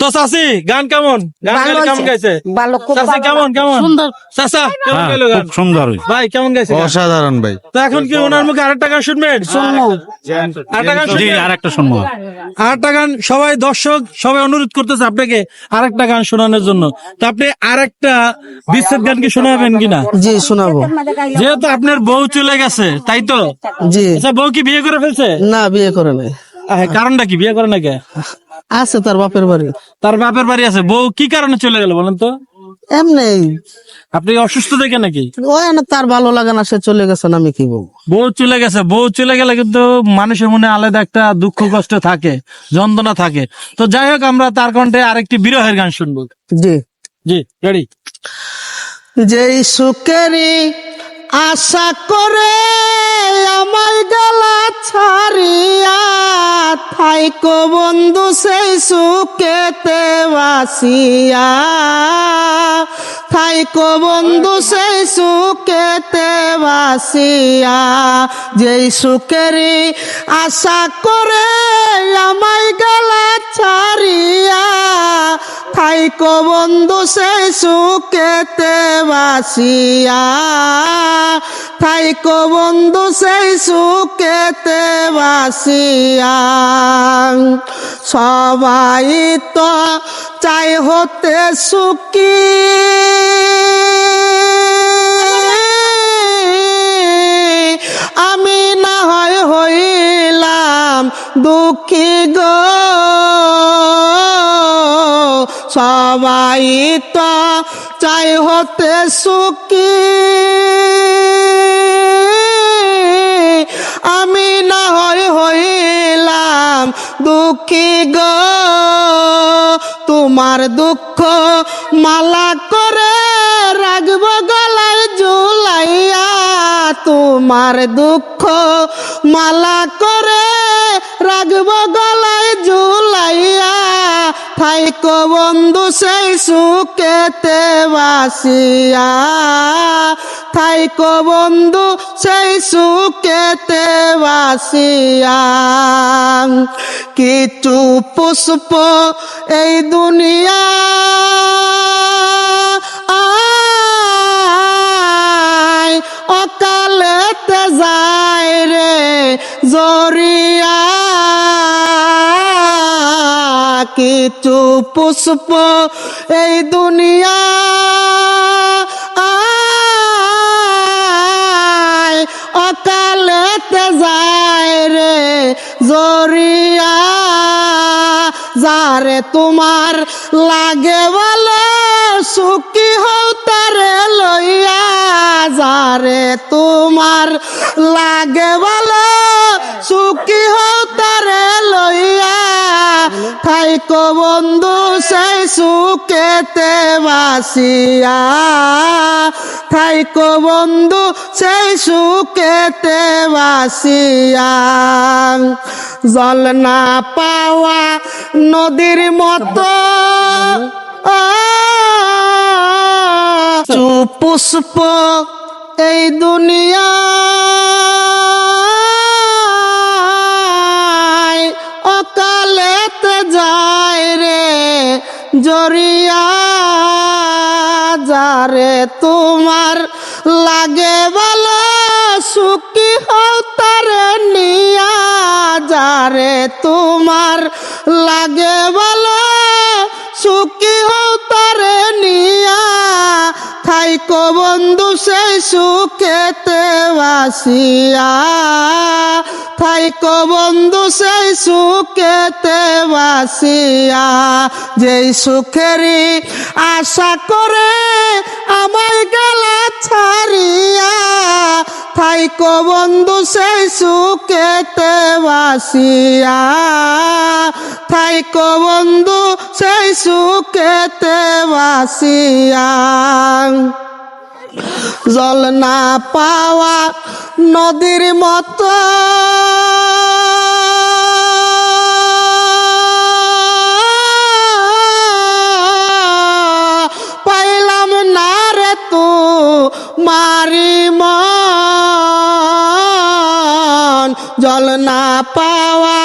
তো চাচি গান কেমন? গান গাইলে কেমন গাইছে? কেমন কেমন? সুন্দর। কেমন হ্যাঁ, গান? সুন্দর ভাই কেমন গাইছে অসাধারণ ভাই। তো এখন কি ওনার মুখে আরেকটা গান শুনবেন? শুনব। আরেকটা গান জি শুনবেন? আর একটা শুনব। আরেকটা গান সবাই দর্শক সবাই অনুরোধ করতেছে আপনাকে আরেকটা গান শোনানোর জন্য। তো আপনি আরেকটা বিচ্ছেদ গান কি শোনাবেন কিনা? জি শোনাবো। যেহেতু আপনার বউ চলে গেছে তাই তো? জি। আচ্ছা বউ কি বিয়ে করে ফেলছে? না বিয়ে করে নাই। কারণটা কি? বিয়ে করে না কে? আছে তার বাপের বাড়ি। তার বাপের বাড়ি আছে। বউ কি কারণে চলে গেল বলেন তো? এমনি। আপনি অসুস্থ দেখে নাকি? না তার ভালো লাগে না সে চলে গেছে না আমি কি বলব? বউ চলে গেছে। বউ চলে গেলে কিন্তু মানুষের মনে আলাদা একটা দুঃখ কষ্ট থাকে যন্ত্রণা থাকে। তো যাই হোক আমরা তার কণ্ঠে আরেকটি বিরহের গান শুনব। জি। জি রেডি? যেই সুখেরই আশা করে আমার গলা ছাড়িয়া থাইকো বন্ধু সেই সুখেতে বাসিয়া। থাইকো বন্ধু সেই সুখেতে বাসিয়া, যেই সুখেরই আশা করে আমায় গলা ছাড়িয়া। থাইকো বন্ধু সেই সুখেতে বাসিয়া, থাইকো বন্ধু সেই সুখেতে বাসিয়া। সবাই তো চাই হতে সুখী। আমি না হয় হইলাম দুঃখী গো। সবাই তো চাই হতে সুখী। আমি না হয় হইলাম দুঃখী গো। তোমার দুঃখ মালা তোমার দুঃখ মালা করে রাখব গলায় জুলাইয়া থাইকো বন্ধু সেই সুখেতে বাসিয়া। থাইকো বন্ধু সেই সুখেতে বাসিয়া। কিছু পুষ্প এই দুনিয়া অকালেতে যায় রে জরিয়া। কিছু পুষ্প এই দুনিয়া অকালেতে যায় রে জরিয়া। যারে তোমার লাগে বলে সুখী হও লইয়া। যারে তোমার লাগে বলে, সুখী হও তারে লইয়া। থাইকো বন্ধু সেই সুখেতে বাসিয়া। থাইকো বন্ধু সেই সুখেতে বাসিয়া। জল না পাওয়া নদীর মতো। পুষ্প এই দুনিয়া অকালেতে যায় রে, জরিয়া যারে তোমার লাগে বলো, সুখী হও তারে নিয়া যারে তোমার লাগে বলো, সুখী হও সেই সুখেতে বাসিয়া থাইকো বন্ধু সেই সুখেতে বাসিয়া। যেই সুখেরই আশা করে আমায় গেলা ছাড়িয়া থাইকো বন্ধু সেই সুখেতে বাসিয়া। থাইকো বন্ধু সেই সুখেতে বাসিয়া। জল না পাওয়া নদীর মতো। পাইলাম না রে তো মারি জল না পাওয়া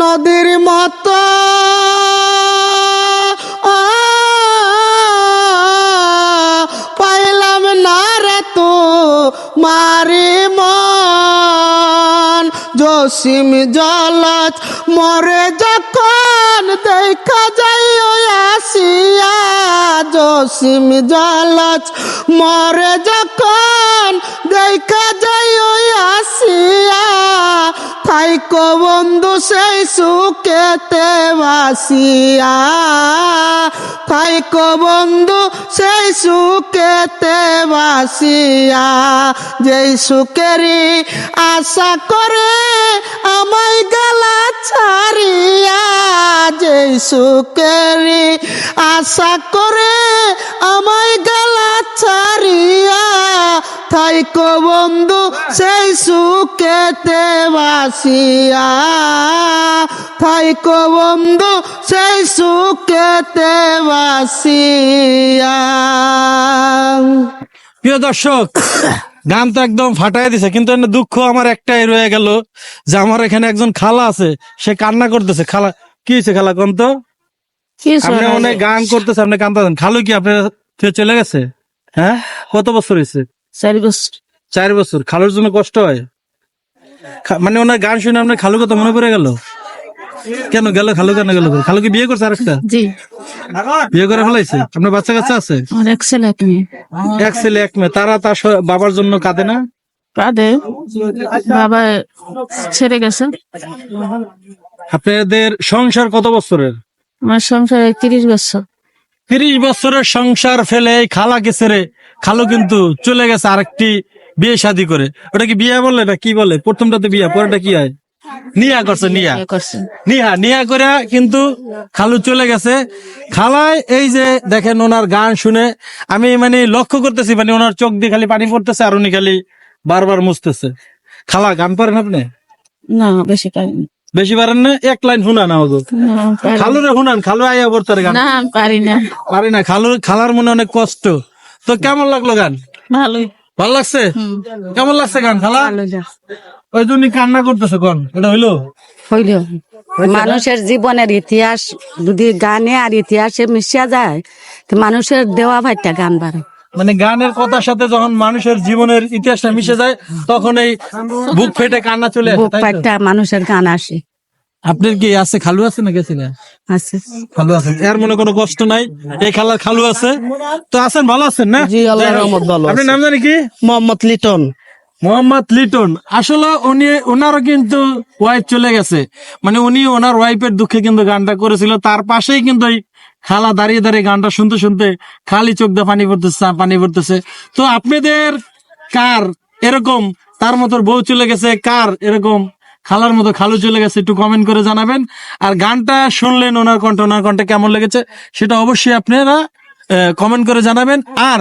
নদীর মতো। মারি মন। জসিম জলত মরে যখন দেখা যাই আসিয়া। জসিম জলত মরে যখন দেখা যাই আসিয়া। থাইকো বন্ধু সেই সুখেতে বাসিয়া। থাইকো বন্ধু সেই সুখেতে বাসিয়া, যেই সুখেরি আশা করে আমায় গলা ছাড়িয়া, যেই সুখেরি আশা করে আমায় গালা থাইকো বন্ধু? সেই সুখেতে বাসিয়া। থাইকো বন্ধু? সেই সুখেতে বাসিয়া। প্রিয় দর্শক গান তো একদম ফাটাই দিছে কিন্তু এনে দুঃখ আমার একটাই রয়ে গেল যে আমার এখানে একজন খালা আছে সে কান্না করতেছে। খালা কি হয়েছে খালা কোন তো? আপনি অনেক গান করতেছে আপনি কান্দাছেন। খালু কি আপনার চলে গেছে? হ্যাঁ? কত বছর হয়েছে? চারি বছর। চার বছর খালুর জন্য কষ্ট হয়? মানে ওনার গান শুনে আপনার খালু কথা মনে পড়ে গেল? কেন গেল খালু কেন গেল? খালু কি বিয়ে করছে আরেকটা? জি। বিয়ে করে ফেলাইছে? আপনার বাচ্চা কাচ্চা আছে? এক ছেলে এক মেয়ে। এক ছেলে এক মেয়ে। তারা তার বাবার জন্য কাঁদে না? কাঁদে। বাবা ছেড়ে গেছে। আপনাদের সংসার কত বছরের? আমার সংসারে তিরিশ বছর। তিরিশ বছরের সংসার ফেলে খালাকে ছেড়ে খালু কিন্তু চলে গেছে আরেকটি বিয়ে শাদি করে। ওটা কি বিয়ে বলে না কি বলে? প্রথমটা তো বিয়া পরেটা কি হয়? নিয়া করছে নিয়া নিহা নিহা করে কিন্তু খালু চলে গেছে। খালায় এই যে দেখেন ওনার গান শুনে আমি মানে লক্ষ্য করতেছি মানে ওনার চোখ দিয়ে খালি পানি পড়তেছে আর উনি খালি বারবার মুছতেছে। খালা গান পারেন আপনি? না বেশি পারিনি। বেশি পারেন না? এক লাইন শুনান আমাকে। খালুরে শুনান খালু আইয়া পড়তার গান। না পারি না। পারি না খালু খালার মনে অনেক কষ্ট। তো কেমন লাগল গান? ভালোই। ভালো লাগছে? কেমন লাগছে গান খালা? ওই জন্য কান্না করতেছে কোন? এটা হইল? হইল। মানুষের জীবনের ইতিহাস যদি গানে আর ইতিহাসে মিশিয়া যায় তো মানুষের দেওয়া ভাইটা গান বাড়ে মানে গানের কথার সাথে যখন মানুষের জীবনের ইতিহাসটা মিশে যায় তখন এই বুক ফেটে কান্না চলে আসে বুক মানুষের গান আসে। আপনার কি আছে খালু আছে না গেছে না? আছে। খালু আছে। এর মনে কোনো কষ্ট নাই? এই খালার খালু আছে। তো আছেন ভালো আছেন না? জি, আল্লাহর রহমত ভালো আপনার নাম জানি কি? মোহাম্মদ লিটন। মোহাম্মদ লিটন। আসলে উনি ওনারও কিন্তু ওয়াইফ চলে গেছে। মানে উনি ওনার ওয়াইফের দুঃখে কিন্তু গানটা করেছিল। তার পাশেই কিন্তু ওই খালা দাঁড়িয়ে দাঁড়িয়ে গানটা শুনতে শুনতে খালি চোখ দিয়ে পানি পড়তেছে পানি পড়তেছে। তো আপনাদের কার এরকম? তার মতো বউ চলে গেছে। কার এরকম? খালার মতো খালু চলে গেছে, একটু কমেন্ট করে জানাবেন। আর গানটা শুনলেন ওনার কণ্ঠ, ওনার কণ্ঠে কেমন লেগেছে সেটা অবশ্যই আপনারা কমেন্ট করে জানাবেন। আর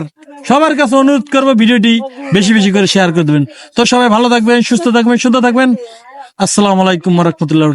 সবার কাছে অনুরোধ করব ভিডিওটি বেশি বেশি করে শেয়ার করে দেবেন। তো সবাই ভালো থাকবেন, সুস্থ থাকবেন সুন্দর থাকবেন। আসসালামু আলাইকুম রহমতুল্লাহ